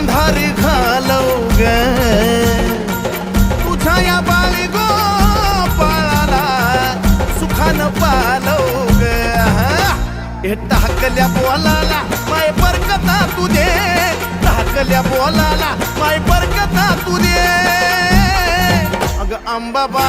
अंधारी घालव ग. तुझ्या या बाळी गो पाळाला सुखान पालव ग. हे टाकल्या बोलाला माय बरकता तू दे. टाकल्या बोलाला माय बरकता तू दे. अग अंबाबा